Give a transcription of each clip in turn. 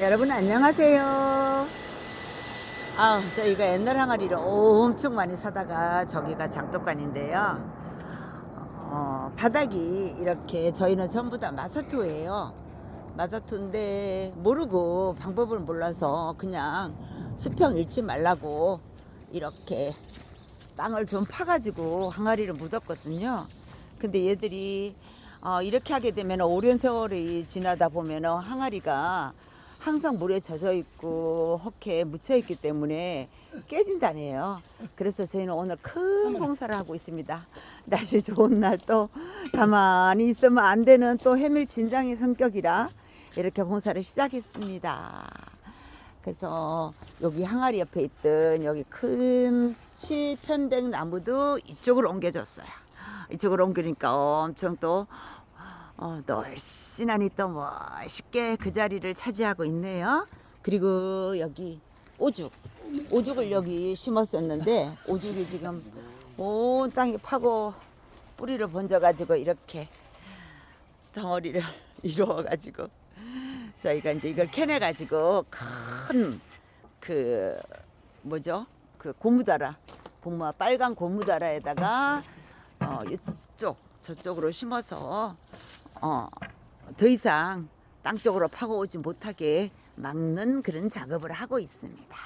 여러분 안녕하세요. 아, 저희가 옛날 항아리를 엄청 많이 사다가 저기가 장독관인데요. 어, 바닥이 이렇게 저희는 전부 다 마사토예요. 마사토인데 모르고 방법을 몰라서 그냥 수평 잃지 말라고 이렇게 땅을 좀 파가지고 항아리를 묻었거든요. 근데 얘들이 어, 이렇게 하게 되면 오랜 세월이 지나다 보면 항아리가 항상 물에 젖어 있고 헛개 묻혀 있기 때문에 깨진다네요. 그래서 저희는 오늘 큰 공사를 하고 있습니다. 날씨 좋은 날 또 가만히 있으면 안 되는 또 해밀 진장의 성격이라 이렇게 공사를 시작했습니다. 그래서 여기 항아리 옆에 있던 여기 큰 실편백 나무도 이쪽으로 옮겨줬어요. 이쪽으로 옮기니까 엄청 또 어, 널씬하니 또 멋있게 그 자리를 차지하고 있네요. 그리고 여기 오죽, 오죽을 여기 심었었는데 오죽이 지금 온 땅에 파고 뿌리를 번져가지고 이렇게 덩어리를 이루어가지고 저희가 이제 이걸 캐내가지고 큰 그 뭐죠 그 고무다라 고무 빨간 고무다라에다가 어 이쪽 저쪽으로 심어서 어 더 이상 땅 쪽으로 파고 오지 못하게 막는 그런 작업을 하고 있습니다.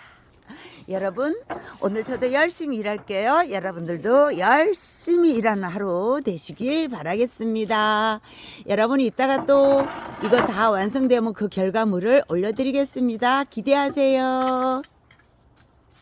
여러분 오늘 저도 열심히 일할게요. 여러분들도 열심히 일하는 하루 되시길 바라겠습니다. 여러분이 이따가 또 이거 다 완성되면 그 결과물을 올려드리겠습니다. 기대하세요.